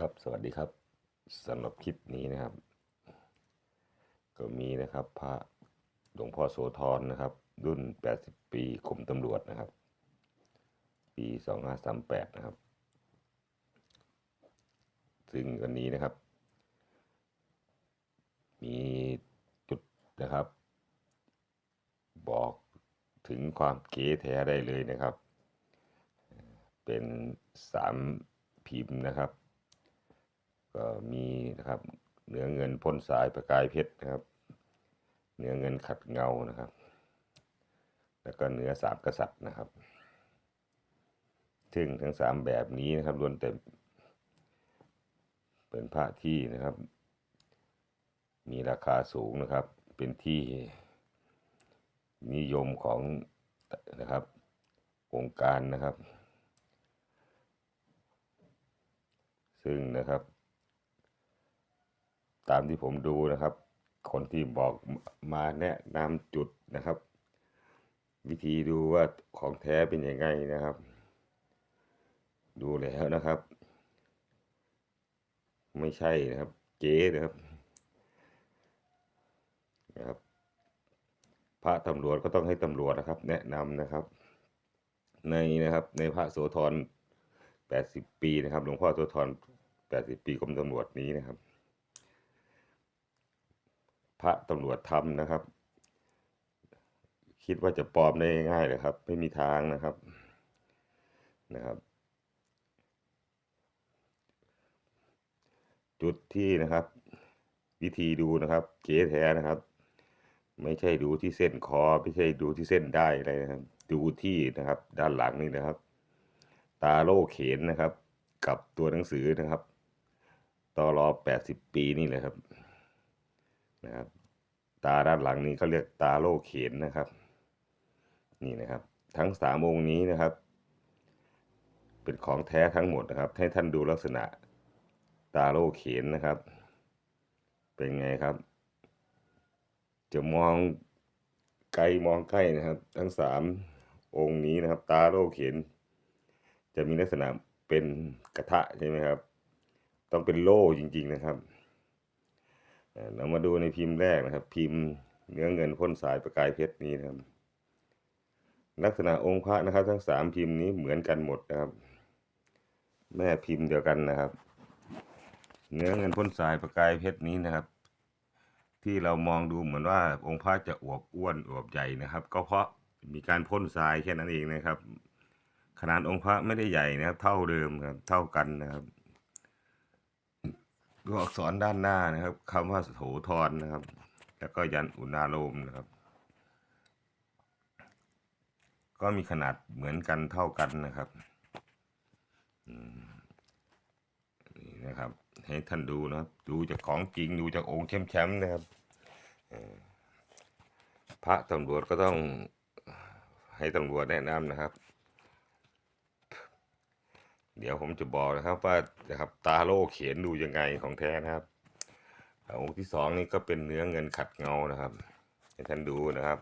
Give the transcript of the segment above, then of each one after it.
ครับ สวัสดีครับสำหรับคลิปนี้นะครับ ก็มีนะครับพระหลวงพ่อโสธรนะครับ รุ่น 80 ปีกรมตำรวจนะครับ ปี 2538 นะครับ ซึ่งวันนี้นะครับ มีจุดนะครับ บอกถึงความเก๋แท้ได้เลยนะครับ เป็นสามพิมพ์นะครับ ก็มีนะครับเนื้อเงินพ่นสายประกายเพชรนะครับเนื้อเงินขัดเงานะครับ แล้วก็เนื้อสามกษัตริย์นะครับซึ่งทั้งสามแบบนี้นะครับล้วนแต่เป็นพระที่นะครับ มีราคาสูงนะครับ เป็นที่นิยมของนะครับองค์การนะครับ ซึ่งนะครับ ตามที่ผมดูนะครับ คนที่บอกมาแนะนำจุดนะครับ วิธีดูว่าของแท้เป็นยังไงนะครับ ดูแล้วนะครับ ไม่ใช่นะครับเก๊นะครับนะครับ พระตำรวจก็ต้องให้ตำรวจนะครับ แนะนำนะครับ ในนะครับในพระโสธร80 ปีนะครับหลวงพ่อโสธร80 ปีกรมตำรวจนี้นะครับ พระตำรวจทำนะครับ คิดว่าจะปลอมได้ง่ายเลยครับ ไม่มีทางนะครับนะครับ จุดที่นะครับ วิธีดูนะครับเก๋แท้นะครับ ไม่ใช่ดูที่เส้นคอ ไม่ใช่ดูที่เส้นได้อะไรนะครับ ดูที่นะครับ ด้านหลังนี่นะครับ ตาโล่เขนนะครับ กับตัวหนังสือนะครับตอรอแปดสิบปีนี่แหละครับ นะครับ ตาด้านหลังนี้เขาเรียกตาโลเขนนะครับ นี่นะครับ ทั้งสามองค์นี้นะครับ เป็นของแท้ทั้งหมดนะครับ ให้ท่านดูลักษณะตาโลเขนนะครับ เป็นไงครับ จะมองไกลมองใกล้นะครับ ทั้งสามองค์นี้นะครับ ตาโลเขนจะมีลักษณะเป็นกระทะใช่ไหมครับ ต้องเป็นโล่จริง ๆนะครับ เรามาดูในพิมพ์แรกนะครับ พิมพ์เนื้อเงินพ่นสายประกายเพชรนี้นะครับ ลักษณะองค์พระนะครับ ทั้งสามพิมพ์นี้เหมือนกันหมดนะครับ แม่พิมพ์เดียวกันนะครับ เนื้อเงินพ่นสายประกายเพชรนี้นะครับ ที่เรามองดูเหมือนว่าองค์พระจะอวบอ้วนอวบใหญ่นะครับ ก็เพราะมีการพ่นทรายแค่นั้นเองนะครับ ขนาดองค์พระไม่ได้ใหญ่นะครับ เท่าเดิมครับ เท่ากันนะครับ ตัวอักษรด้านหน้านะครับคำว่าโสธรนะครับ แล้วก็ยันอุณาโลมนะครับ ก็มีขนาดเหมือนกันเท่ากันนะครับนี่นะครับ ให้ท่านดูนะครับ ดูจากของจริงดูจากองค์แชมป์นะครับพระตำรวจก็ต้องให้ตำรวจแนะนำนะครับ เดี๋ยวผมจะบอกนะครับว่านะครับตาโลเขียนดูยังไงของแท้นะครับองค์ที่สองนี่ก็เป็นเนื้อเงินขัดเงานะครับให้ท่านดูนะครับ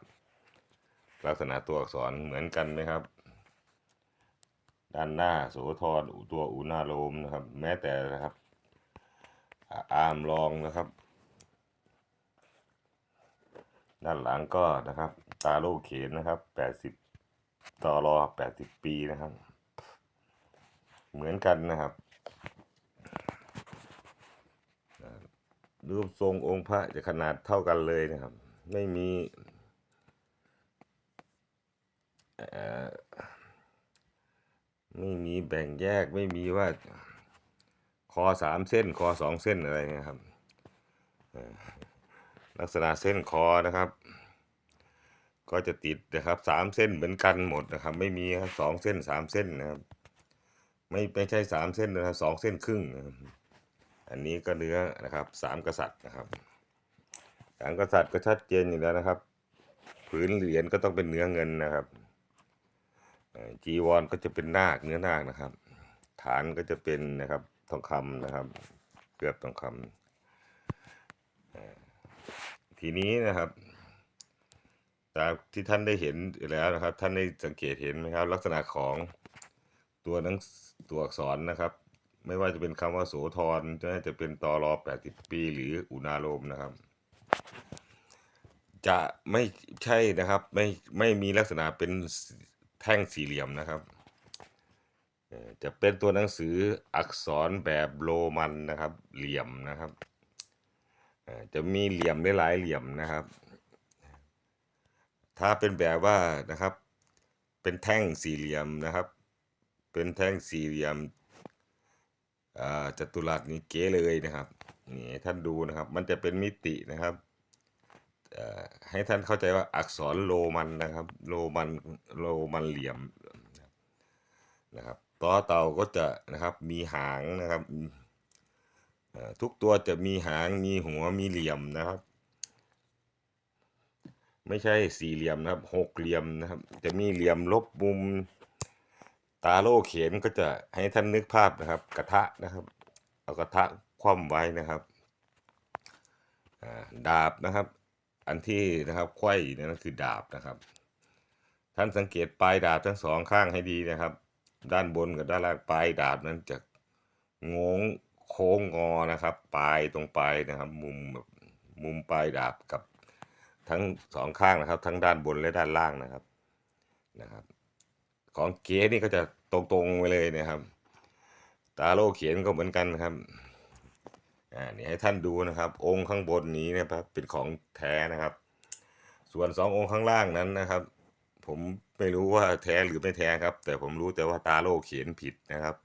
ลักษณะตัวอักษรเหมือนกันไหมครับ ด้านหน้าโสธรอุตัวอุณาโลมนะครับ แม้แต่นะครับอามรองนะครับ ด้านหลังก็นะครับ ตาโลเขียนนะครับแปดสิบต่อรอแปดสิบปีนะครับ เหมือนกันนะครับ รูปทรงองค์พระจะขนาดเท่ากันเลยนะครับ ไม่มีไม่มีแบ่งแยกไม่มีว่าคอสามเส้นคอสองเส้นอะไรนะครับลักษณะเส้นคอนะครับ ก็จะติดนะครับสามเส้นเหมือนกันหมดนะครับ ไม่มีครับสองเส้นสามเส้นนะครับ ไม่ไม่ใช่สามเส้นนะครับสองเส้นครึ่งนะครับอันนี้ก็เนื้อนะครับสามกษัตริย์นะครับสามกษัตริย์ก็ชัดเจนอยู่แล้วนะครับ ผืนเหรียญก็ต้องเป็นเนื้อเงินนะครับจีวรก็จะเป็นนาคเนื้อนาคนะครับ ฐานก็จะเป็นนะครับทองคำนะครับ เกือบทองคำเอ่อทีนี้นะครับตามที่ท่านได้เห็นแล้วนะครับ ท่านได้สังเกตเห็นไหมครับ ลักษณะของ ตัวหนังตัวอักษรนะครับ ไม่ว่าจะเป็นคำว่าโสธรน่าจะเป็นตอรอแปดสิบปี หรืออุณาโลมนะครับ จะไม่ใช่นะครับ ไม่ไม่มีลักษณะเป็นแท่งสี่เหลี่ยมนะครับ จะเป็นตัวหนังสืออักษรแบบโรมันนะครับ เหลี่ยมนะครับจะมีเหลี่ยมได้หลายเหลี่ยมนะครับ ถ้าเป็นแบบว่านะครับ เป็นแท่งสี่เหลี่ยมนะครับ เป็นแท่งสี่เหลี่ยมอ่าจัตุรัสนี่เก๋เลยนะครับนี่ท่านดูนะครับ มันจะเป็นมิตินะครับอ่อให้ท่านเข้าใจว่าอักษรโรมันนะครับ โรมันโรมันเหลี่ยมนะครับต่อเต่าก็จะนะครับมีหางนะครับอ่อทุกตัวจะมีหางมีหัวมีเหลี่ยมนะครับ ไม่ใช่สี่เหลี่ยมนะครับหกเหลี่ยมนะครับ จะมีเหลี่ยมลบมุม ตาโล่เข็มก็จะให้ท่านนึกภาพนะครับ กระทะนะครับ เอากระทะคว่ำไว้นะครับดาบนะครับ อันที่นะครับไขว้นั่นคือดาบนะครับ ท่านสังเกตปลายดาบทั้งสองข้างให้ดีนะครับ ด้านบนกับด้านล่างปลายดาบนั้นจะงงโค้งงอนะครับ ปลายตรงปลายนะครับ มุมแบบมุมปลายดาบกับทั้งสองข้างนะครับ ทั้งด้านบนและด้านล่างนะครับนะครับ ของเก๋นี่ก็จะตรงๆไปเลยนะครับ ตาโลเขียนก็เหมือนกันครับอ่านี่ให้ท่านดูนะครับ องค์ข้างบนนี้นะครับเป็นของแท้นะครับ ส่วนสององค์ข้างล่างนั้นนะครับ ผมไม่รู้ว่าแท้หรือไม่แท้ครับ แต่ผมรู้แต่ว่าตาโลเขียนผิดนะครับ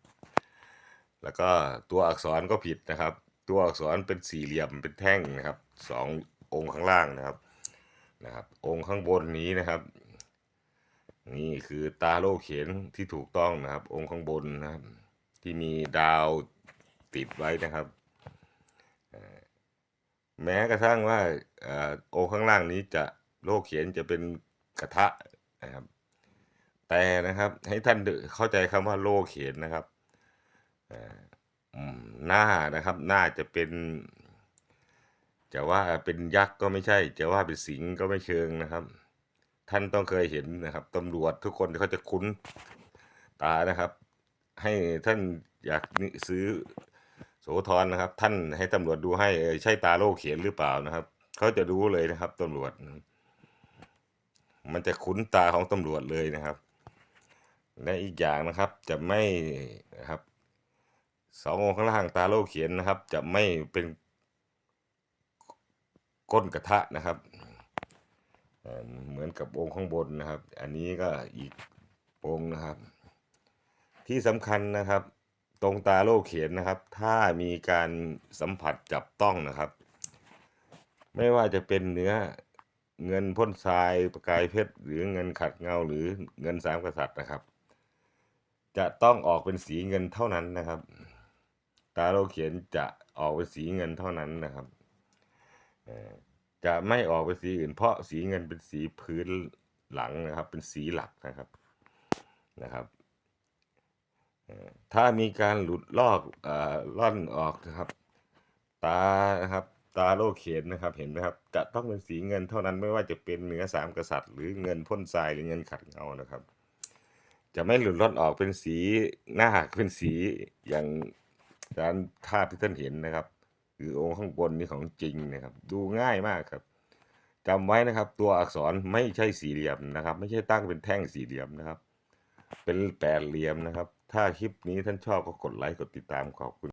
แล้วก็ตัวอักษรก็ผิดนะครับ ตัวอักษรเป็นสี่เหลี่ยมเป็นแท่งนะครับสององค์ข้างล่างนะครับนะครับ องค์ข้างบนนี้นะครับ นี่คือตาโลเขียนที่ถูกต้องนะครับ องค์ข้างบนนะครับ ที่มีดาวติดไว้นะครับ แม้กระทั่งว่าองค์ข้างล่างนี้จะโลเขียนจะเป็นกระทะนะครับ แต่นะครับให้ท่านเข้าใจคำว่าโลเขียนนะครับหน้านะครับหน้าจะเป็น จะว่าเป็นยักษ์ก็ไม่ใช่ จะว่าเป็นสิงห์ก็ไม่เชิงนะครับ ท่านต้องเคยเห็นนะครับตำรวจทุกคนเขาจะคุ้นตานะครับ ให้ท่านอยากนิซื้อโสธรนะครับ ท่านให้ตำรวจดูให้ใช่ตาโลกเขียนหรือเปล่านะครับเขาจะรู้เลยนะครับตำรวจ มันจะคุ้นตาของตำรวจเลยนะครับ และอีกอย่างนะครับจะไม่นะครับสององค์ข้างล่างตาโลกเขียนนะครับ จะไม่เป็นก้นกระทะนะครับ เหมือนกับองค์ข้างบนนะครับ อันนี้ก็อีกองค์นะครับ ที่สำคัญนะครับ ตรงตาโลกเขียนนะครับ ถ้ามีการสัมผัสจับต้องนะครับ ไม่ว่าจะเป็นเนื้อเงินพ่นทรายประกายเพชรหรือเงินขัดเงาหรือเงินสามกษัตริย์นะครับ จะต้องออกเป็นสีเงินเท่านั้นนะครับ ตาโลเขียนจะออกเป็นสีเงินเท่านั้นนะครับ จะไม่ออกเป็นสีอื่น เพราะสีเงินเป็นสีพื้นหลังนะครับ เป็นสีหลักนะครับนะครับถ้ามีการหลุดลอกอ่อล่อนออกนะครับ ตานะครับตาโลเขนนะครับเห็นไหมครับ จะต้องเป็นสีเงินเท่านั้นไม่ว่าจะเป็นเนื้อสามกษัตริย์ หรือเงินพ่นทรายหรือเงินขัดเงานะครับ จะไม่หลุดลอนออกเป็นสีหน้าเป็นสีอย่างด้านภาพที่ท่านเห็นนะครับ คือองค์ข้างบนนี่ของจริงนะครับ ดูง่ายมากครับจำไว้นะครับ ตัวอักษรไม่ใช่สี่เหลี่ยมนะครับ ไม่ใช่ตั้งเป็นแท่งสี่เหลี่ยมนะครับ เป็นแปดเหลี่ยมนะครับ ถ้าคลิปนี้ท่านชอบก็กดไลค์กดติดตามขอบคุณ